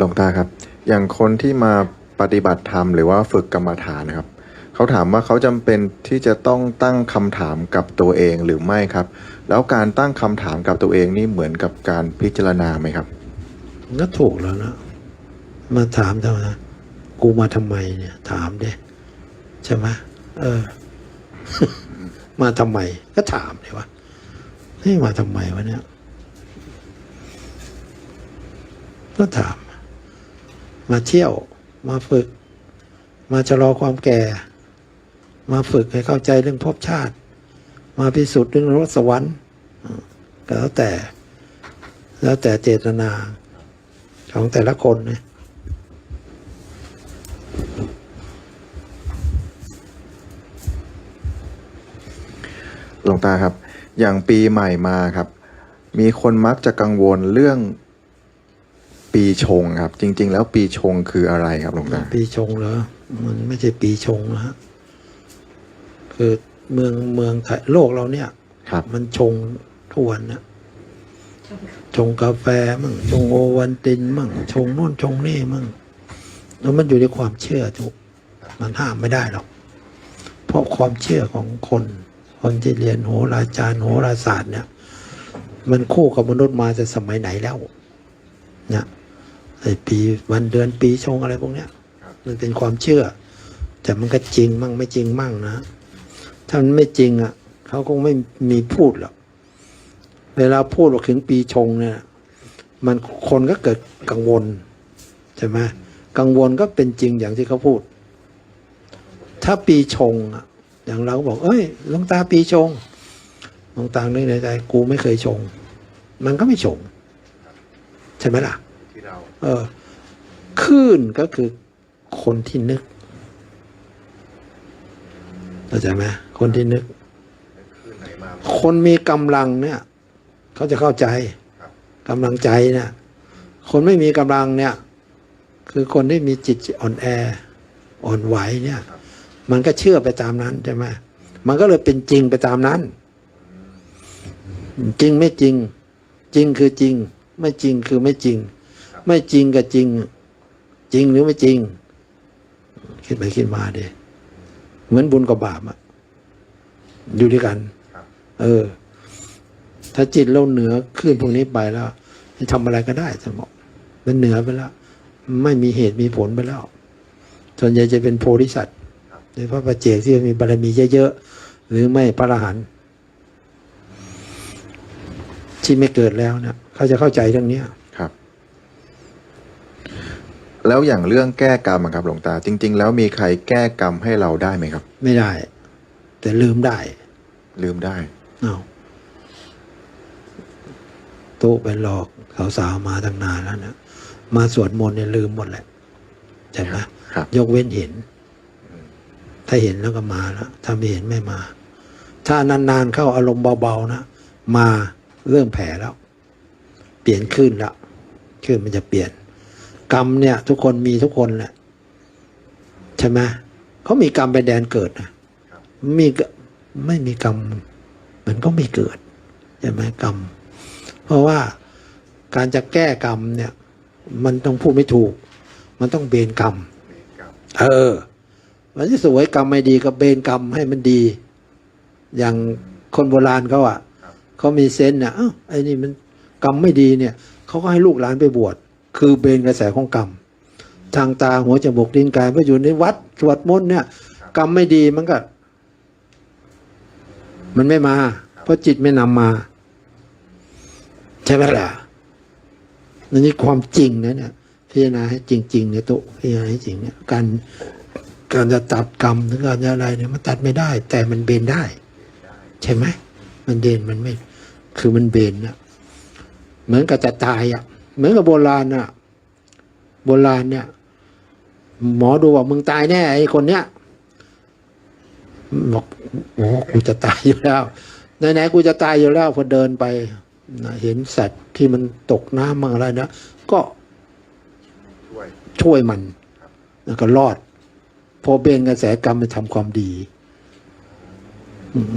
หลวงตาครับ อย่างคนที่มาปฏิบัติธรรมหรือว่าฝึกกรรมฐานนะครับเขาถามว่าเขาจำเป็นที่จะต้องตั้งคำถามกับตัวเองหรือไม่ครับ แล้วการตั้งคำถามกับตัวเองนี่เหมือนกับการพิจารณาไหมครับก็ถูกแล้วนะมาถามเทำไมกูมาทำไมเนี่ย ถามเด้ใช่ไหมเออ มาทำไม ก็ถามเลยวะเฮ้ยมาทำไมวะเนี่ยก็ถาม มาเที่ยว มาฝึก มาชะลอความแก่ มาฝึกให้เข้าใจเรื่องภพชาติ มาพิสูจน์เรื่องรสวรรค์ก็แล้วแต่แล้วแต่เจตนาของแต่ละคนเนี่ยหลวงตาครับ อย่างปีใหม่มาครับ มีคนมักจะกังวลเรื่อง ปีชงครับ จริง ๆ แล้วปีชงคืออะไรครับหลวงตาปีชงเหรอ มันไม่ใช่ปีชงนะฮะคือเมืองเมืองไทยโลกเราเนี่ย ครับ มันชงทุกวันนะชงกาแฟมั่งชงโอวันตินมั่งชงโน่นชงนี่มั่งแล้วมันอยู่ในความเชื่อทุกมันห้ามไม่ได้หรอก เพราะความเชื่อของคน คนที่เรียนโหราจารย์โหราศาสตร์เนี่ย มันคู่กับมนุษย์มาแต่สมัยไหนแล้วเนี่ย ไอ้ปีวันเดือนปีชงอะไรพวกเนี้ย มันเป็นความเชื่อ แต่มันก็จริงมั่งไม่จริงมั่งนะ ถ้ามันไม่จริงอะเขาคงไม่มีพูดหรอกเวลาพูดออกถึงปีชงเนี่ย มันคนก็เกิดกังวลใช่ไหมกังวลก็เป็นจริงอย่างที่เขาพูด ถ้าปีชงอะ อย่างเราก็บอก เอ้ยหลวงตาปีชงหลวงตานึกในใจกูไม่เคยชง มันก็ไม่ชง ใช่ไหมล่ะที่ เออคลื่นก็คือคนที่นึกเข้าใจไหมคนที่นึก คนมีกำลังเนี่ย เขาจะเข้าใจครับกำลังใจเนี่ย คนไม่มีกำลังเนี่ย คือคนที่มีจิตอ่อนแอ อ่อนไหวเนี่ย มันก็เชื่อไปตามนั้นใช่ไหมมันก็เลยเป็นจริงไปตามนั้น จริงไม่จริง จริงคือจริง ไม่จริงคือไม่จริง ไม่จริงกับจริง จริงหรือไม่จริง คิดไปคิดมาดิเหมือนบุญกับบาปอะอยู่ด้วยกันครับเออ ถ้าจิตเราเหนือขึ้นพวกนี้ไปแล้วมันทำอะไรก็ได้สมองมันเหนือไปแล้ว ไม่มีเหตุมีผลไปแล้ว ส่วนใหญ่จะเป็นโพธิสัตว์หรือพระประเจกที่มีบารมีเยอะๆ หรือไม่พระอรหันต์ที่ไม่เกิดแล้วเนี่ยเขาจะเข้าใจเรื่องเนี้ยครับ แล้วอย่างเรื่องแก้กรรมอะครับหลวงตา จริง ๆ แล้วมีใครแก้กรรมให้เราได้ไหมครับ ไม่ได้ แต่ลืมได้ลืมได้เอาตู้ไปหลอกสาวๆมาตั้งนานแล้วนะมาสวดมนต์เนี่ยลืมหมดแหละใช่ไหมครับ ยกเว้นเห็น ถ้าเห็นแล้วก็มาแล้วถ้าไม่เห็นไม่มา ถ้านานๆเข้าอารมณ์เบาๆนะมาเริ่มแผลแล้ว เปลี่ยนขึ้นแล้วขึ้นมันจะเปลี่ยน กรรมเนี่ย ทุกคนมีทุกคนแหละใช่ไหมเขามีกรรมเป็นแดนเกิดนะมีกไม่มีกรรมมันก็ไม่เกิดใช่ไหมกรรม เพราะว่าการจะแก้กรรมเนี่ย มันต้องพูดไม่ถูก มันต้องเบนกรรม เออมันจะสวยกรรมไม่ดีก็เบนกรรมให้มันดี อย่างคนโบราณเขาอะเขามีเซนส์เนี่ยเอ้าไอ้นี่มันกรรมไม่ดีเนี่ยเขาก็ให้ลูกหลานไปบวช คือเบนกระแสของกรรม ทางตาหัวจมูกดินกายไปอยู่ในวัดสวดมนต์เนี่ย กรรมไม่ดีมันก็ มันไม่มา เพราะจิตไม่นำมา ใช่ไหมล่ะนี่ความจริงนะเนี่ยพิจารณาให้จริงๆเนี่ยตุพิจารณาให้จริงเนี่ยการการจะตัดกรรมหรือการจะอะไรเนี่ยมันตัดไม่ได้ แต่มันเบนได้ ใช่ไหมมันเบนมันไม่ คือมันเบนนะเหมือนกับจะตายอะ เหมือนกับโบราณอะ โบราณเนี่ย หมอดูบอกมึงตายแน่ไอ้คนเนี้ยบอกโอ้กูจะตายอยู่แล้วไหนๆกูจะตายอยู่แล้วพอเดินไปนะเห็นสัตว์ที่มันตกน้ำมั่งอะไรนะก็ช่วยมันแล้วก็รอด พอเบนกระแสกรรมไปทำความดี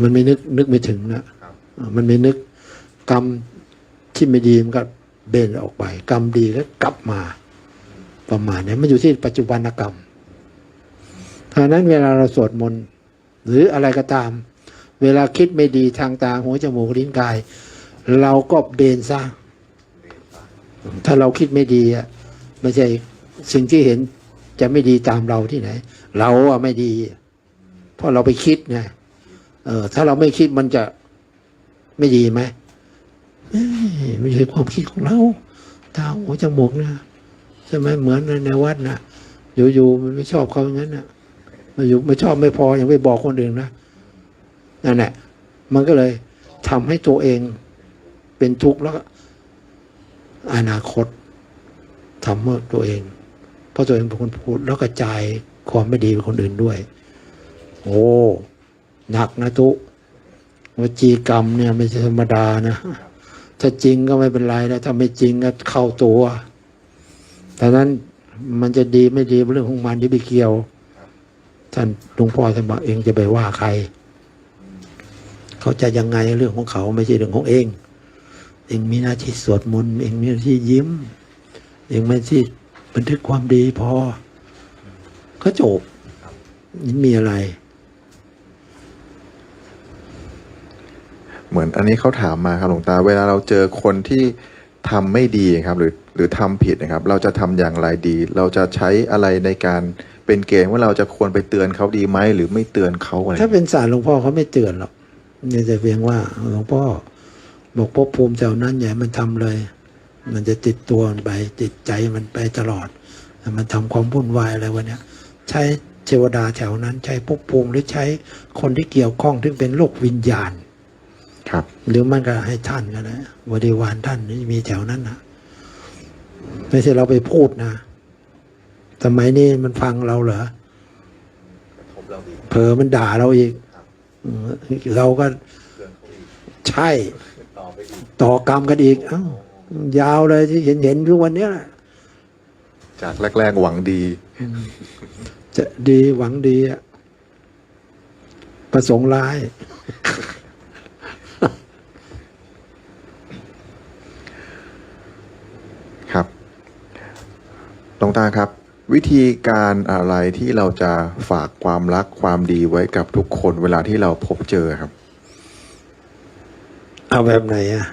มันไม่นึกนึกไม่ถึงนะมันไม่นึกกรรมที่ไม่ดีมันก็ เบนออกไป กรรมดีก็กลับมา ประมาณนี้มันอยู่ที่ปัจจุบันกรรมเพรานั้นเวลาเราสวดมนต์หรืออะไรก็ตาม เวลาคิดไม่ดีทางตาหูจมูกลิ้นกาย เราก็เบนซะถ้าเราคิดไม่ดีอะไม่ใช่สิ่งที่เห็นจะไม่ดีตามเราที่ไหน เราอะไม่ดี เพราะเราไปคิดไงเออถ้าเราไม่คิดมันจะไม่ดีไหม ไม่ใช่ความคิดของเราตาหูจมูกนะใช่ไหมเหมือนในวัดนะอยู่ๆมันไม่ชอบเขาอย่างนั้นนะมาอยู่ไม่ชอบไม่พอยังไปบอกคนอื่นนะนั่นแหละมันก็เลยทำให้ตัวเองเป็นทุกข์แล้วอนาคตทำเมื่อตัวเอง เพราะตัวเองเป็นคนพูดแล้วกระจายความไม่ดีไปคนอื่นด้วย โอ้หนักนะทุวจีกรรมเนี่ยไม่ใช่ธรรมดานะ ถ้าจริงก็ไม่เป็นไรแล้วถ้าไม่จริงก็เข้าตัวแต่นั้นมันจะดีไม่ดีเป็นเรื่องของมันที่ไปเกี่ยว ท่านหลวงพ่อท่านบอกเองจะไปว่าใคร เขาจะยังไงเรื่องของเขาไม่ใช่เรื่องของเอง เองมีหน้าที่สวดมนต์เองมีหน้าที่ยิ้ม เองไม่ที่บันทึกความดีพอก็จบนี่มีอะไร เหมือนอันนี้เขาถามมาครับหลวงตา เวลาเราเจอคนที่ทำไม่ดีครับ หรือหรือทำผิดนะครับ เราจะทำอย่างไรดี เราจะใช้อะไรในการเป็นเกณฑ์ว่าเราจะควรไปเตือนเขาดีไหมหรือไม่เตือนเขาอะไรถ้าเป็นศาสตร์หลวงพ่อเขาไม่เตือนหรอกนี่จะเพียงว่าหลวงพ่อบอกภพภูมิแถวนั้นอย่าให้มันทำเลย มันจะติดตัวมันไปติดใจมันไปตลอด มันทำความวุ่นวายอะไรวะเนี้ยใช้เทวดาแถวนั้น ใช้ภพภูมิหรือใช้คนที่เกี่ยวข้องที่เป็นโลกวิญญาณ ครับ หรือมันก็ให้ท่านก็ได้บริวารท่านนี่มีแถวนั้นนะไม่ใช่เราไปพูดนะสมัยนี้มันฟังเราเหรอเผลอมันด่าเราอีกเออเราก็ใช่ ต่อกรรมกันอีกเอ้ายาวเลยที่เห็นเห็นทุกวันเนี้ยแหละจากแรก ๆ หวังดี จะดีหวังดีอะประสงค์ร้าย ครับ หลวงตาครับ วิธีการอะไรที่เราจะฝากความรักความดีไว้กับทุกคนเวลาที่เราพบเจอครับ เอาแบบไหนอะ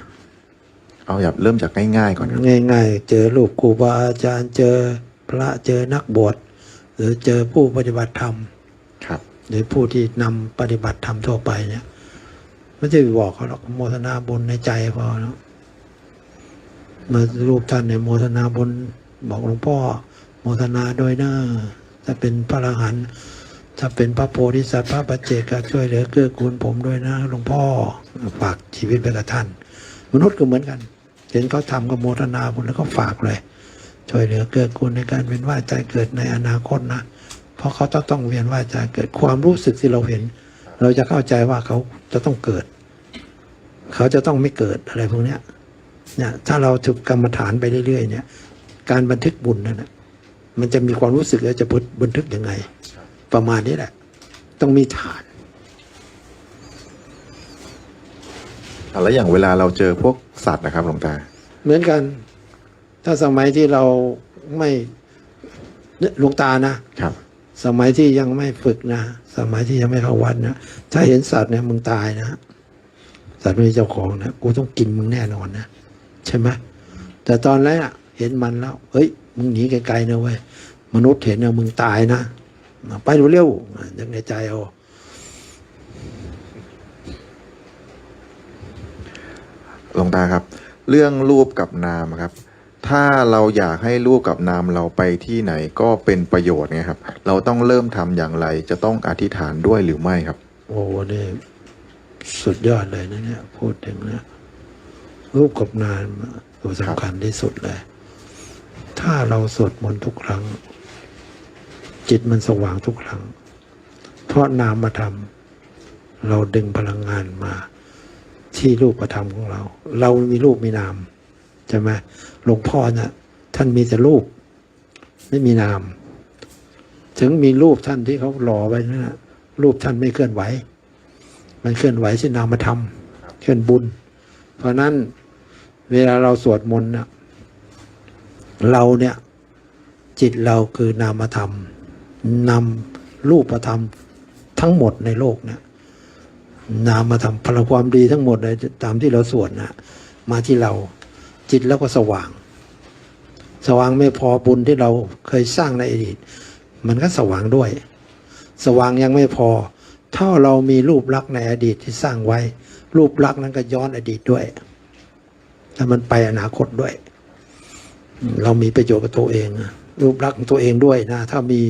เอาแบบเริ่มจากง่ายๆก่อนครับง่าย ๆ เจอรูปครูบาอาจารย์เจอพระเจอนักบวชหรือเจอผู้ปฏิบัติธรรมครับ หรือผู้ที่นำปฏิบัติธรรมทั่วไปเนี่ยไม่ใช่ไปบอกเขาหรอกโมทนาบุญในใจพอแล้วมารูปท่านในยโมทนาบุญ บอกหลวงพ่อโมทนาโดวยนะถ้าเป็นพระอรหันต์ถ้าเป็นพระโพธิสัตว์พระปัจเจกช่วยเหลือเกื้อกูลผมด้วยนะหลวงพ่อฝากชีวิตไปกับท่าน มนุษย์ก็เหมือนกัน เห็นเขาทำก็โมทนาบุญแล้วก็ฝากเลย ช่วยเหลือเกื้อกูลในการเวียนว่ายใจเกิดในอนาคตนะเพราะเขาต้องต้องเวียนว่ายใจเกิดความรู้สึกที่เราเห็น เราจะเข้าใจว่าเขาจะต้องเกิด เขาจะต้องไม่เกิดอะไรพวกนี้เนี่ยถ้าเราถูกกรรมฐานไปเรื่อยๆเนี่ย การบันทึกบุญนั่นนะมันจะมีความรู้สึกว่าจะบันทึกยังไง ประมาณนี้แหละ ต้องมีฐานอะแล้วอย่างเวลาเราเจอพวกสัตว์นะครับหลวงตา เหมือนกัน ถ้าสมัยที่เราไม่เนี่ยหลวงตานะครับ สมัยที่ยังไม่ฝึกนะสมัยที่ยังไม่เข้าวัดนะถ้าเห็นสัตว์เนี่ยมึงตายนะสัตว์ไม่มีเจ้าของนะกูต้องกินมึงแน่นอนนะใช่ไหมแต่ตอนแรกอะ เห็นมันแล้ว เฮ้ย มึงหนีไกลๆนะเว้ย มนุษย์เห็นเนี่ยมึงตายนะ ไปเร็วๆนึกในใจเอาหลวงตาครับ เรื่องรูปกับนามครับ ถ้าเราอยากให้รูปกับนามเราไปที่ไหนก็เป็นประโยชน์ไงครับ เราต้องเริ่มทำอย่างไร จะต้องอธิษฐานด้วยหรือไม่ครับ โอ้นี่สุดยอดเลยนะเนี่ยพูดถึงนะรูปกับนามตัวสำคัญที่สุดเลย ถ้าเราสวดมนต์ทุกครั้ง จิตมันสว่างทุกครั้ง เพราะนามมาทำเราดึงพลังงานมา ที่รูปธรรมของเรา เรามีรูปมีนามใช่ไหมหลวงพ่อน่ะท่านมีแต่รูป ไม่มีนาม ถึงมีรูปท่านที่เขาหล่อไว้นั่นนะรูปท่านไม่เคลื่อนไหว มันเคลื่อนไหวที่นามธรรมเคลื่อนบุญ เพราะนั้นเวลาเราสวดมนต์นะ เราเนี่ยจิตเราคือนามธรรมนำรูปธรรมทั้งหมดในโลกเนี่ยนามธรรมพลังความดีทั้งหมดเลยตามที่เราสวดนะมาที่เราจิตแล้วก็สว่าง สว่างไม่พอบุญที่เราเคยสร้างในอดีต มันก็สว่างด้วย สว่างยังไม่พอ ถ้าเรามีรูปลักษณ์ในอดีตที่สร้างไว้ รูปลักษณ์นั้นก็ย้อนอดีตด้วยแล้วมันไปอนาคตด้วย เรามีประโยชน์กับตัวเอง รูปลักษณ์ของตัวเองด้วยนะ ถ้ามี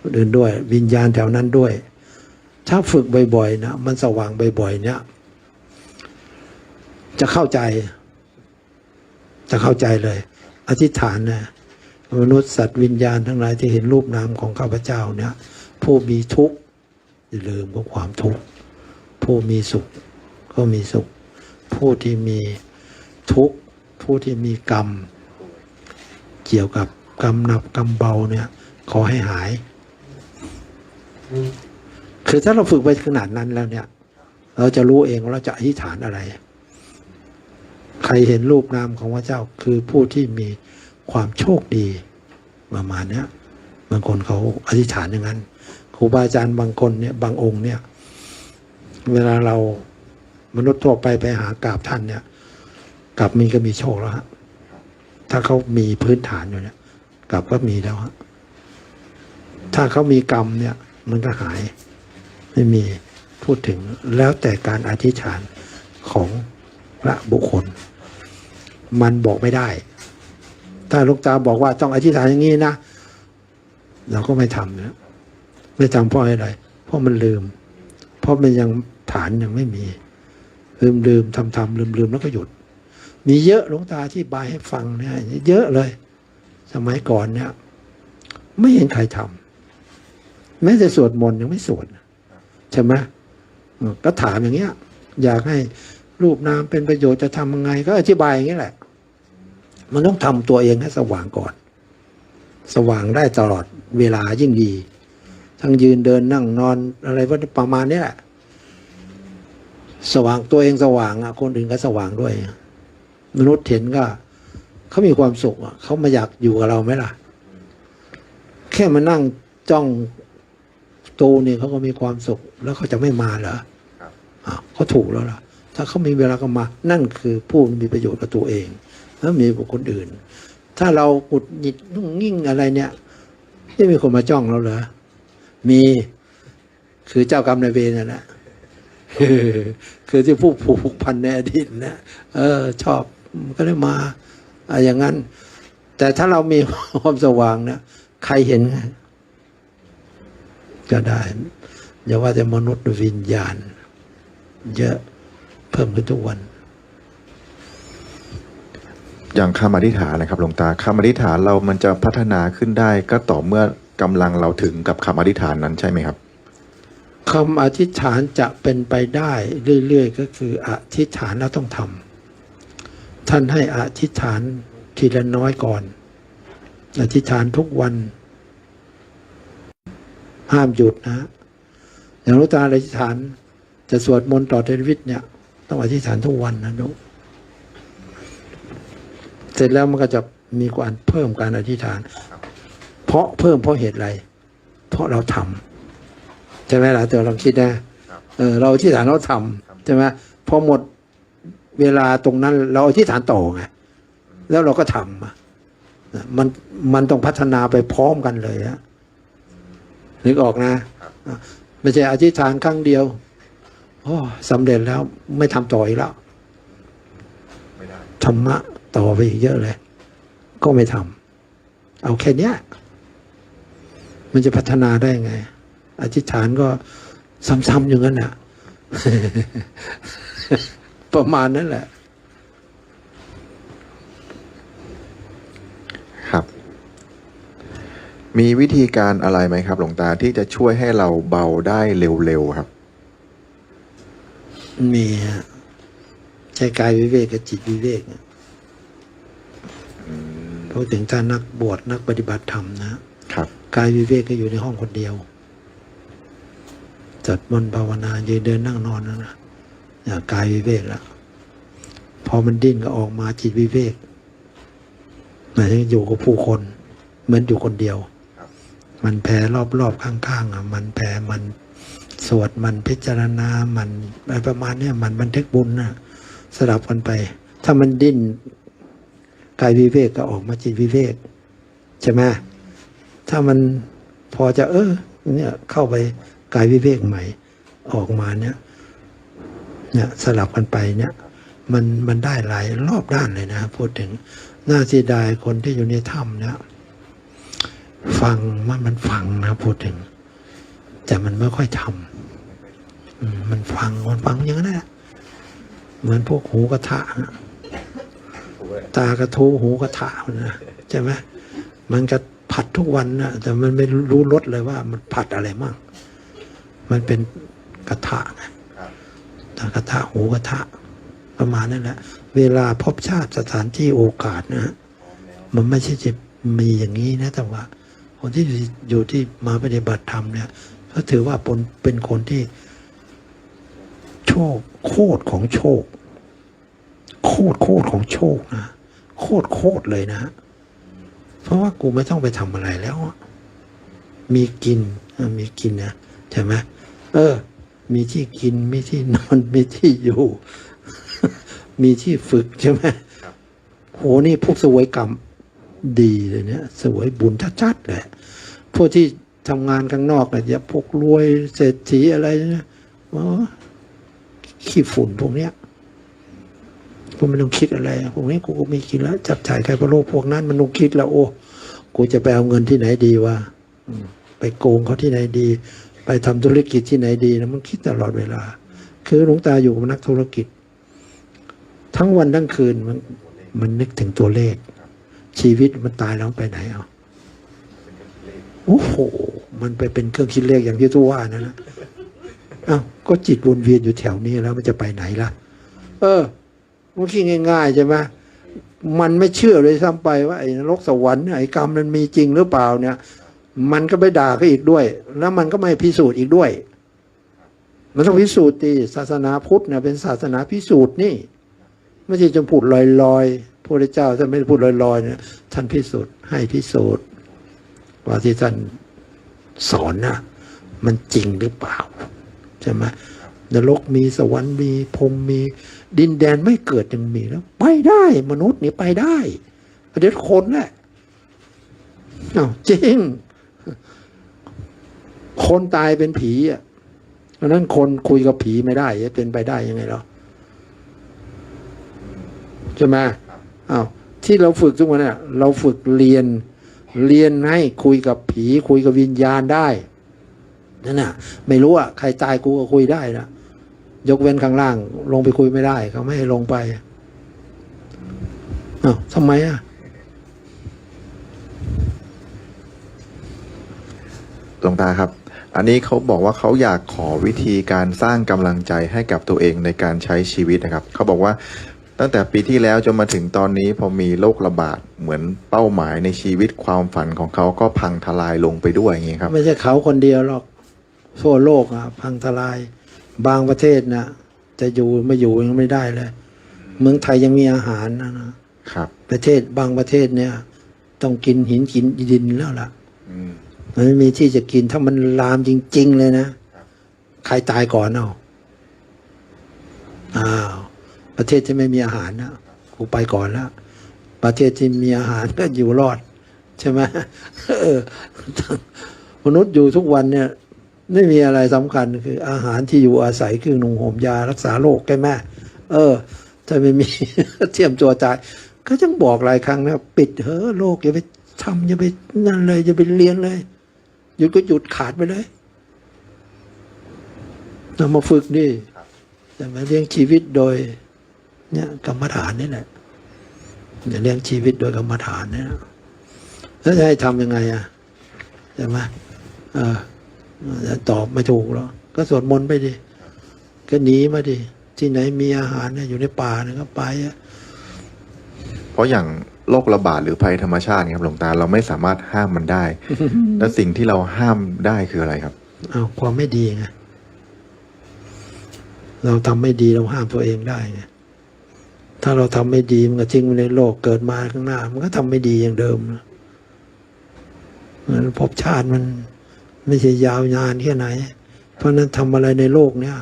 คนอื่นด้วย วิญญาณแถวนั้นด้วย ถ้าฝึกบ่อยๆนะมันสว่างบ่อยๆเนี่ย จะเข้าใจ จะเข้าใจเลย อธิษฐานนะมนุษย์สัตว์วิญญาณทั้งหลายที่เห็นรูปนามของข้าพเจ้าเนี่ย ผู้มีทุกข์อย่าลืมของความทุกข์ผู้มีสุขก็มีสุข ผู้ที่มีทุกข์ผู้ที่มีกรรม เกี่ยวกับกรรมหนักกรรมเบาเนี่ยขอให้หาย คือถ้าเราฝึกไปขนาดนั้นแล้วเนี่ย เราจะรู้เองว่าเราจะอธิษฐานอะไร ใครเห็นรูปนามของพระเจ้าคือผู้ที่มีความโชคดีประมาณนี้บางคนเขาอธิษฐานอย่างนั้นครูบาอาจารย์บางคนเนี่ยบางองค์เนี่ย เวลาเรามนุษย์ทั่วไปไปหากราบท่านเนี่ยกลับมีก็มีโชคแล้วฮะ ถ้าเขามีพื้นฐานอยู่เนี่ยกลับก็มีแล้วฮะถ้าเขามีกรรมเนี่ย มันก็หาย ไม่มีพูดถึงแล้วแต่การอธิษฐานของพระบุคคล มันบอกไม่ได้ ถ้าลูกตาบอกว่าต้องอธิษฐานอย่างนี้นะเราก็ไม่ทำนะไม่ทำเพราะอะไรเพราะมันลืม เพราะมันยังฐานยังไม่มี ลืมลืมทำทำลืมลืมแล้วก็หยุด มีเยอะหลวงตาที่บายให้ฟังเนี่ยเยอะเลย สมัยก่อนเนี่ย ไม่เห็นใครทำแม้แต่สวดมนต์ยังไม่สวดใช่ไหมก็ถามอย่างเงี้ย อยากให้รูปนามเป็นประโยชน์จะทำยังไง ก็อธิบายอย่างนี้แหละ มันต้องทำตัวเองให้สว่างก่อน สว่างได้ตลอดเวลายิ่งดี ทั้งยืนเดินนั่งนอนอะไรประมาณนี้แหละ สว่างตัวเองสว่างอะคนอื่นก็สว่างด้วย มนุษย์เห็นก็เขามีความสุขอะเขามาอยากอยู่กับเราไหมล่ะ แค่มานั่งจ้องตูเนี่ยเขาก็มีความสุข แล้วเขาจะไม่มาเหรอครับอะเขาถูกแล้วล่ะ ถ้าเขามีเวลาก็มา นั่นคือผู้มีประโยชน์กับตัวเองแล้วมีบุคคลอื่น ถ้าเราปุดหงิดนุ่งยิ่งอะไรเนี่ยไม่มีคนมาจ้องเราเหรอมีคือเจ้ากรรมนายเวรนั่นแหละคือคือที่ผู้ผูกพันในอดีตนะเออ ชอบมัน ก็ได้มาอะอย่างนั้น แต่ถ้าเรามีความสว่างเนี่ยใครเห็นไงก็ได้ อย่าว่าแต่มนุษย์วิญญาณ เยอะเพิ่มขึ้นทุกวัน อย่างคำอธิษฐานนะครับหลวงตาคำอธิษฐานเรามันจะพัฒนาขึ้นได้ ก็ต่อเมื่อกำลังเราถึงกับคำอธิษฐานนั้นใช่ไหมครับคำอธิษฐานจะเป็นไปได้เรื่อยๆ ก็คืออธิษฐานแล้วต้องทำ ท่านให้อธิษฐานทีละน้อยก่อน อธิษฐานทุกวัน ห้ามหยุดนะ อย่างหลูกตาอธิษฐาน จะสวดมนต์ต่อเทวิตเนี่ย ต้องอธิษฐานทุกวันนะนุเสร็จแล้วมันก็จะมีการเพิ่มการอธิษฐาน เพราะเพิ่มเพราะเหตุอะไร เพราะเราทำใช่ไหมล่ะแต่ลองคิดนะเออเราอธิษฐานเราทำใช่ไหมพอหมด เวลาตรงนั้น เราอธิษฐานต่อไงแล้วเราก็ทำอะมันมันต้องพัฒนาไปพร้อมกันเลยอะนึกออกนะ ไม่ใช่อธิษฐานครั้งเดียวโอ้สำเร็จแล้วไม่ทำต่ออีกแล้วไม่ได้ธรรมะต่อไปอีกเยอะเลย ก็ไม่ทำเอาแค่เนี้ยมันจะพัฒนาได้ไง อธิษฐานก็ซ้ำๆอยู่งั้นน่ะ ประมาณนั้นแหละ ครับ มีวิธีการอะไรไหมครับ หลวงตาที่จะช่วยให้เราเบาได้เร็วๆครับ มีฮะใช้กายวิเวกกับจิตวิเวกอะพูดถึงท่านนักบวชนักปฏิบัติธรรมนะครับ กายวิเวกก็อยู่ในห้องคนเดียวจัดมนต์ภาวนา ยืนเดินนั่งนอนนั่นนะเนี่ย กายวิเวกแล้วพอมันดิ้นก็ออกมาจิตวิเวกหมายถึงอยู่กับผู้คน เหมือนอยู่คนเดียวครับมันแผ่รอบๆข้างๆอะมันแผ่มันสวดมันพิจารณามันอะไรประมาณเนี้ยมันบันทึกบุญนะสลับกันไป ถ้ามันดิ้นกายวิเวกก็ออกมาจิตวิเวกใช่ไหมถ้ามันพอจะเออเนี่ยเข้าไปกายวิเวกใหม่ ออกมาเนี่ย เนี่ยสลับกันไปเนี่ยมันมันได้หลายรอบด้านเลยนะพูดถึงน่าเสียดายคนที่อยู่ในถ้ำเนี่ยฟังว่ามันฟังนะพูดถึง แต่มันไม่ค่อยทำมันฟังมันฟังอย่างนั้นแหละเหมือนพวกหูกระทะตากระทูหูกระทะนะใช่ไหมมันก็ผัดทุกวันนะแต่มันไม่รู้รสเลยว่ามันผัดอะไรมั่งมันเป็นกระทะไงครับตา กระทะหูกทะประมาณนั้นแหละเวลาพบชาติสถานที่โอกาสนะฮะมันไม่ใช่จะมีอย่างนี้นะ แต่ว่า คนที่อยู่ที่มาปฏิบัติธรรมเนี่ยก็ถือว่าเป็นเป็นคนที่ โชค โคตรของโชค โคตรโคตรของโชคนะโคตรโคตรเลยนะเพราะว่ากูไม่ต้องไปทำอะไรแล้วมีกินมีกินนะใช่ไหมเออ มีที่กิน มีที่นอน มีที่อยู่ มีที่ฝึกใช่ไหมครับโหนี่พวกสวยกรรมดีเลยเนี่ยสวยบุญชัดๆเลยพวกที่ทำงานข้างนอกเนี่ยอย่าพวกรวยเศรษฐีอะไรนะอ๋อขี้ฝุ่นพวกเนี้ยกูไม่ต้องคิดอะไรพวกนี้กูก็ไม่คิดแล้ว จับจ่ายใครประโลกพวกนั้นมันต้องคิดแล้วโอ้กูจะไปเอาเงินที่ไหนดีวะอืมไปโกงเขาที่ไหนดี ไปทำธุรกิจที่ไหนดีนะมันคิดตลอดเวลา คือหลวงตาอยู่กับนักธุรกิจ ทั้งวันทั้งคืนมันมันนึกถึงตัวเลข ชีวิตมันตายแล้วไปไหนเอาโอ้โห มันไปเป็นเครื่องคิดเลขอย่างที่ทุกว่านั่นนะอ้าวก็จิตวนเวียนอยู่แถวนี้แล้วมันจะไปไหนล่ะ เออมันคิดง่ายๆใช่ไหมมันไม่เชื่อเลยซ้ำไปว่าไอ้นรกสวรรค์ไอ้กรรมมันมีจริงหรือเปล่าเนี่ย มันก็ไปด่าเขาอีกด้วย แล้วมันก็ไม่พิสูจน์อีกด้วย มันต้องพิสูจน์ตีศาสนาพุทธเนี่ยเป็นศาสนาพิสูจน์นี่ไม่ใช่จะพูดลอยๆพระเจ้าท่านไม่ได้พูดลอยๆเนี่ยท่านพิสูจน์ให้พิสูจน์ว่าที่ท่านสอนนะมันจริงหรือเปล่าใช่ไหมนรกมีสวรรค์มีพรมมี ดินแดนไม่เกิดยังมีแล้ว ไปได้มนุษย์นี่ไปได้เดี๋ยวคนแหละอ้าวจริง คนตายเป็นผีอะเพราะนั้นคนคุยกับผีไม่ได้จะเป็นไปได้ยังไงหรอใช่ไหมอ้าวที่เราฝึกทุกวันเนี่ยเราฝึกเรียนเรียนให้คุยกับผี คุยกับวิญญาณได้นั่นน่ะ ไม่รู้อะใครตายกูก็คุยได้นะยกเว้นข้างล่าง ลงไปคุยไม่ได้เขาไม่ให้ลงไปอ้าวทำไมอะหลวงตาครับ อันนี้เขาบอกว่าเขาอยากขอวิธีการสร้างกำลังใจให้กับตัวเองในการใช้ชีวิตนะครับเขาบอกว่าตั้งแต่ปีที่แล้วจนมาถึงตอนนี้พอมีโรคระบาดเหมือนเป้าหมายในชีวิตความฝันของเขาก็พังทลายลงไปด้วยอย่างนี้ครับ ไม่ใช่เขาคนเดียวหรอกทั่วโลกอะพังทลาย บางประเทศนะจะอยู่ไม่อยู่ยังไม่ได้เลย เมืองไทยยังมีอาหารนะนะครับ ประเทศบางประเทศเนี่ย ต้องกินหินกินดินแล้วล่ะอื มันไม่มีที่จะกินถ้ามันลามจริง ๆ เลยนะ ใครตายก่อนเอาอ้าวประเทศที่ไม่มีอาหารนะกูไปก่อนแล้วประเทศที่มีอาหารก็อยู่รอด ใช่ไหมเออมนุษย์อยู่ทุกวันเนี่ย ไม่มีอะไรสำคัญคือ อาหารที่อยู่อาศัยคือหนุ่งห่มยารักษาโรคใช่ไหมเออถ้าไม่มีเทียมตัวตายก็ต้องบอกหลายครั้งนะปิดเถอโลกอย่าไปทำอย่าไปนั่นเลยอย่าไปเรียนเลย หยุดก็หยุดขาดไปเลยเรามาฝึกดิแต่มาเลี้ยงชีวิตโดย เนี่ยกรรมฐานนี่แหละอย่าเลี้ยงชีวิตโดยกรรมฐานเนี่ยแล้วจะให้ทำยังไงอะใช่ไหมเออจะตอบไม่ถูกหรอกก็สวดมนต์ไปดิก็หนีมาดิที่ไหนมีอาหารเนี่ยอยู่ในป่าเนี่ยก็ไปอะเพราะอย่าง โรคระบาดหรือภัยธรรมชาติเนี่ยครับหลวงตาเราไม่สามารถห้ามมันได้ และสิ่งที่เราห้ามได้คืออะไรครับเอาความไม่ดีไงเราทำไม่ดีเราห้ามตัวเองได้ไงถ้าเราทำไม่ดีมันก็ทิ้งไว้ในโลกเกิดมาข้างหน้า มันก็ทำไม่ดีอย่างเดิมนะมันภพชาติมันไม่ใช่ยาวนานแค่ไหน เพราะฉะนั้นทำอะไรในโลกเนี่ย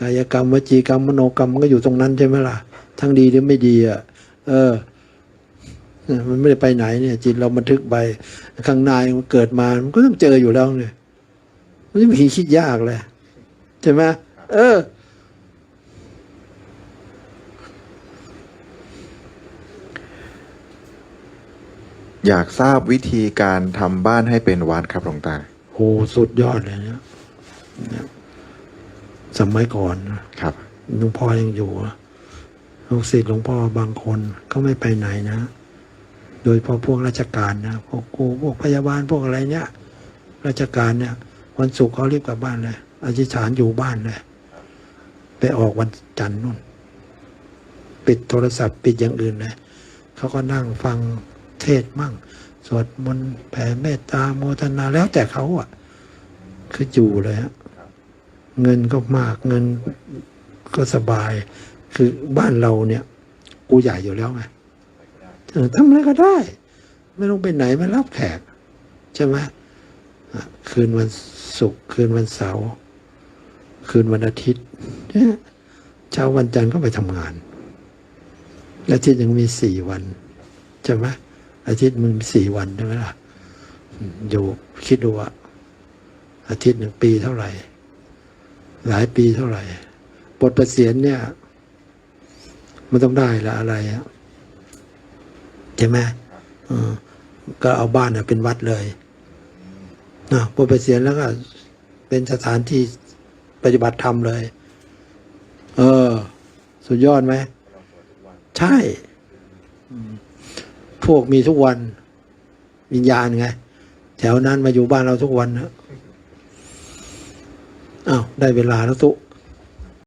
กายกรรมวจีกรรมมโนกรรมมันก็อยู่ตรงนั้นใช่ไหมล่ะ ทั้งดีหรือไม่ดีอะ เออ มันไม่ได้ไปไหนเนี่ย จิตเราบันทึกไปข้างในมันเกิดมามันก็ต้องเจออยู่แล้วเนี่ยมันไม่มีคิดยากเลยใช่ไหมเออ อยากทราบวิธีการทำบ้านให้เป็นวัดครับหลวงตาโหสุดยอดเลยเนี่ยเนี่ยสมัยก่อนนะครับหลวงพ่อยังอยู่อะลูกศิษย์หลวงพ่อบางคนก็ไม่ไปไหนนะ โดยพาะพวกราชการนะพวกครูพวกพยาบาลพวกอะไรเนี่ยราชการเนี่ยวันศุกร์เขาเรียกกลับบ้านเลยอธิษฐานอยู่บ้านเลยไปออกวันจันทร์นู่น ปิดโทรศัพท์ปิดอย่างอื่นเลยเขาก็นั่งฟังเทศมั่ง สวดมนต์แผ่เมตตาโมทนาแล้วแต่เขาอะ คืออยู่เลยฮะเงินก็มากเงินก็สบาย คือบ้านเราเนี่ย กูใหญ่อยู่แล้วไง ทำอะไรก็ได้ ไม่ต้องไปไหนมารับแขกใช่ไหมคืนวันศุกร์คืนวันเสาร์คืนวันอาทิตย์เนี่ยเช้าวันจันทร์ก็ไปทำงาน อาทิตย์ยังมีสี่วันใช่ไหมอาทิตย์มึงมีสี่วันใช่ไหมล่ะอืมอยู่คิดดูว่าอาทิตย์หนึ่งปีเท่าไหร่ หลายปีเท่าไหร่บทประเสียนเนี่ย มันต้องได้ละอะไรอะ ใช่ไหมก็เอาบ้านน่ะเป็นวัดเลยนะบทปเสียนแล้วก็เป็นสถานที่ปฏิบัติธรรมเลย เออ สุดยอดไหม ใช่ พวกมีทุกวัน วิญญาณไง แถวนั้นมาอยู่บ้านเราทุกวันนะอ้าว ได้เวลาแล้วตุ